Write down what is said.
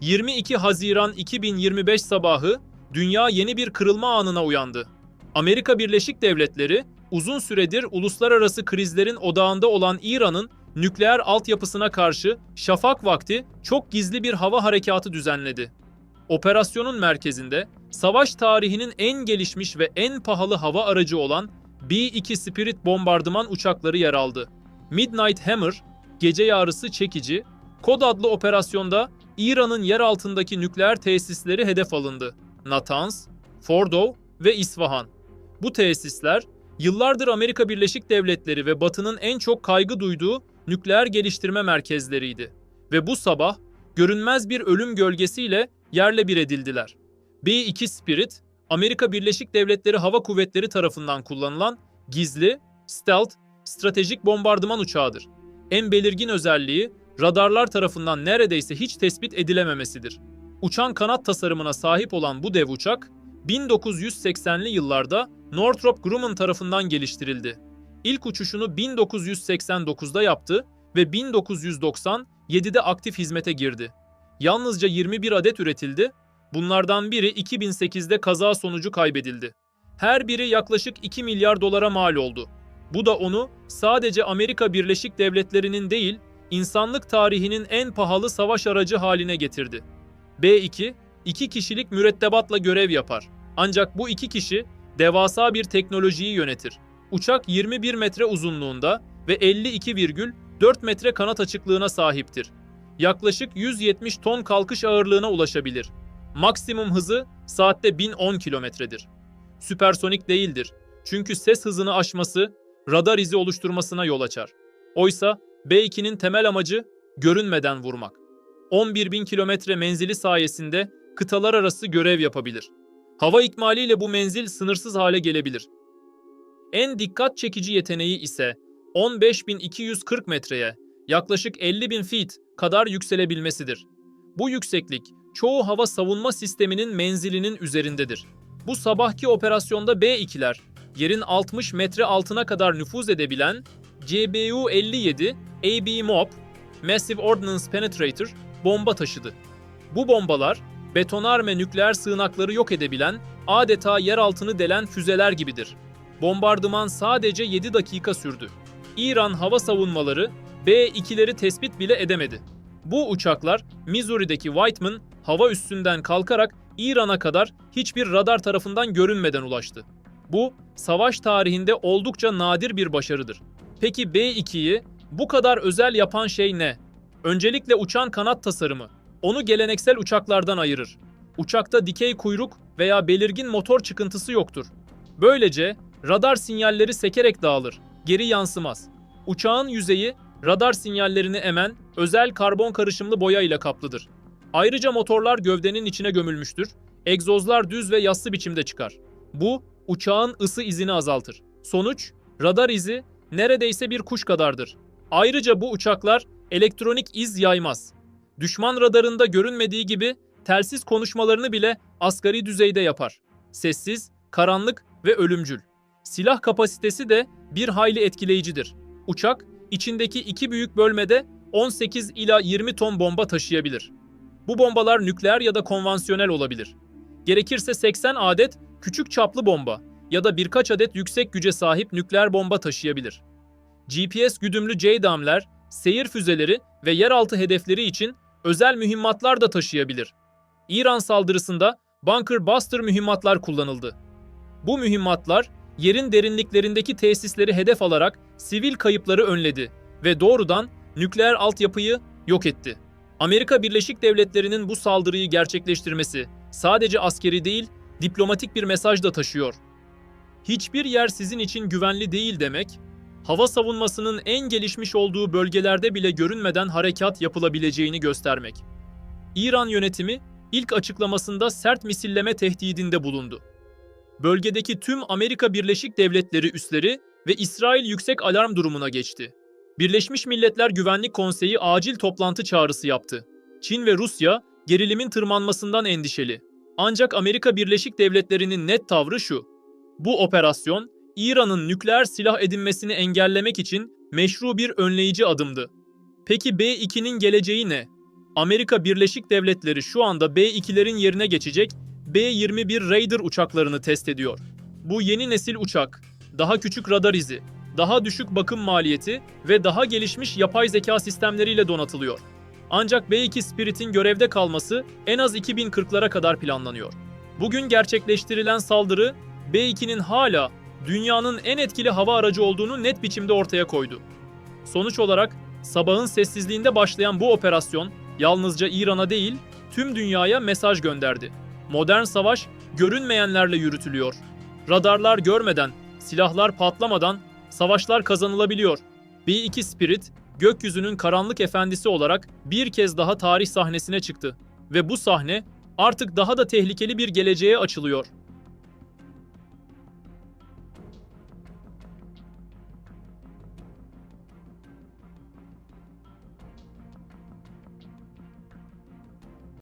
22 Haziran 2025 sabahı dünya yeni bir kırılma anına uyandı. Amerika Birleşik Devletleri uzun süredir uluslararası krizlerin odağında olan İran'ın nükleer altyapısına karşı şafak vakti çok gizli bir hava harekatı düzenledi. Operasyonun merkezinde savaş tarihinin en gelişmiş ve en pahalı hava aracı olan B-2 Spirit bombardıman uçakları yer aldı. Midnight Hammer, gece yarısı çekici, kod adlı operasyonda İran'ın yer altındaki nükleer tesisleri hedef alındı. Natanz, Fordow ve İsfahan. Bu tesisler yıllardır Amerika Birleşik Devletleri ve Batı'nın en çok kaygı duyduğu nükleer geliştirme merkezleriydi. Ve bu sabah görünmez bir ölüm gölgesiyle yerle bir edildiler. B-2 Spirit, Amerika Birleşik Devletleri Hava Kuvvetleri tarafından kullanılan gizli, stealth, stratejik bombardıman uçağıdır. En belirgin özelliği radarlar tarafından neredeyse hiç tespit edilememesidir. Uçan kanat tasarımına sahip olan bu dev uçak, 1980'li yıllarda Northrop Grumman tarafından geliştirildi. İlk uçuşunu 1989'da yaptı ve 1997'de aktif hizmete girdi. Yalnızca 21 adet üretildi, bunlardan biri 2008'de kaza sonucu kaybedildi. Her biri yaklaşık 2 milyar dolara mal oldu. Bu da onu sadece Amerika Birleşik Devletleri'nin değil, insanlık tarihinin en pahalı savaş aracı haline getirdi. B2, iki kişilik mürettebatla görev yapar. Ancak bu iki kişi devasa bir teknolojiyi yönetir. Uçak 21 metre uzunluğunda ve 52,4 metre kanat açıklığına sahiptir. Yaklaşık 170 ton kalkış ağırlığına ulaşabilir. Maksimum hızı saatte 1010 kilometredir. Süpersonik değildir. Çünkü ses hızını aşması radar izi oluşturmasına yol açar. Oysa B2'nin temel amacı görünmeden vurmak. 11 bin kilometre menzili sayesinde kıtalar arası görev yapabilir. Hava ikmaliyle bu menzil sınırsız hale gelebilir. En dikkat çekici yeteneği ise 15.240 metreye, yaklaşık 50.000 feet kadar yükselebilmesidir. Bu yükseklik çoğu hava savunma sisteminin menzilinin üzerindedir. Bu sabahki operasyonda B2'ler yerin 60 metre altına kadar nüfuz edebilen CBU-57 AB MOP Massive Ordnance Penetrator bomba taşıdı. Bu bombalar betonarme nükleer sığınakları yok edebilen, adeta yer altını delen füzeler gibidir. Bombardıman sadece 7 dakika sürdü. İran hava savunmaları B-2'leri tespit bile edemedi. Bu uçaklar Missouri'deki Whiteman hava üstünden kalkarak İran'a kadar hiçbir radar tarafından görünmeden ulaştı. Bu savaş tarihinde oldukça nadir bir başarıdır. Peki B-2'yi bu kadar özel yapan şey ne? Öncelikle uçan kanat tasarımı. Onu geleneksel uçaklardan ayırır. Uçakta dikey kuyruk veya belirgin motor çıkıntısı yoktur. Böylece radar sinyalleri sekerek dağılır, geri yansımaz. Uçağın yüzeyi radar sinyallerini emen özel karbon karışımlı boya ile kaplıdır. Ayrıca motorlar gövdenin içine gömülmüştür. Egzozlar düz ve yassı biçimde çıkar. Bu uçağın ısı izini azaltır. Sonuç radar izi neredeyse bir kuş kadardır. Ayrıca bu uçaklar elektronik iz yaymaz. Düşman radarında görünmediği gibi telsiz konuşmalarını bile asgari düzeyde yapar. Sessiz, karanlık ve ölümcül. Silah kapasitesi de bir hayli etkileyicidir. Uçak içindeki iki büyük bölmede 18 ila 20 ton bomba taşıyabilir. Bu bombalar nükleer ya da konvansiyonel olabilir. Gerekirse 80 adet küçük çaplı bomba ya da birkaç adet yüksek güce sahip nükleer bomba taşıyabilir. GPS güdümlü JDAM'ler, seyir füzeleri ve yeraltı hedefleri için özel mühimmatlar da taşıyabilir. İran saldırısında Bunker Buster mühimmatlar kullanıldı. Bu mühimmatlar yerin derinliklerindeki tesisleri hedef alarak sivil kayıpları önledi ve doğrudan nükleer altyapıyı yok etti. Amerika Birleşik Devletleri'nin bu saldırıyı gerçekleştirmesi sadece askeri değil, diplomatik bir mesaj da taşıyor. Hiçbir yer sizin için güvenli değil demek, hava savunmasının en gelişmiş olduğu bölgelerde bile görünmeden harekat yapılabileceğini göstermek. İran yönetimi ilk açıklamasında sert misilleme tehdidinde bulundu. Bölgedeki tüm Amerika Birleşik Devletleri üsleri ve İsrail yüksek alarm durumuna geçti. Birleşmiş Milletler Güvenlik Konseyi acil toplantı çağrısı yaptı. Çin ve Rusya gerilimin tırmanmasından endişeli. Ancak Amerika Birleşik Devletleri'nin net tavrı şu. Bu operasyon İran'ın nükleer silah edinmesini engellemek için meşru bir önleyici adımdı. Peki B2'nin geleceği ne? Amerika Birleşik Devletleri şu anda B-2'lerin yerine geçecek B-21 Raider uçaklarını test ediyor. Bu yeni nesil uçak, daha küçük radar izi, daha düşük bakım maliyeti ve daha gelişmiş yapay zeka sistemleriyle donatılıyor. Ancak B-2 Spirit'in görevde kalması en az 2040'lara kadar planlanıyor. Bugün gerçekleştirilen saldırı B-2'nin hala dünyanın en etkili hava aracı olduğunu net biçimde ortaya koydu. Sonuç olarak sabahın sessizliğinde başlayan bu operasyon yalnızca İran'a değil, tüm dünyaya mesaj gönderdi. Modern savaş görünmeyenlerle yürütülüyor. Radarlar görmeden, silahlar patlamadan savaşlar kazanılabiliyor. B-2 Spirit, gökyüzünün karanlık efendisi olarak bir kez daha tarih sahnesine çıktı ve bu sahne artık daha da tehlikeli bir geleceğe açılıyor.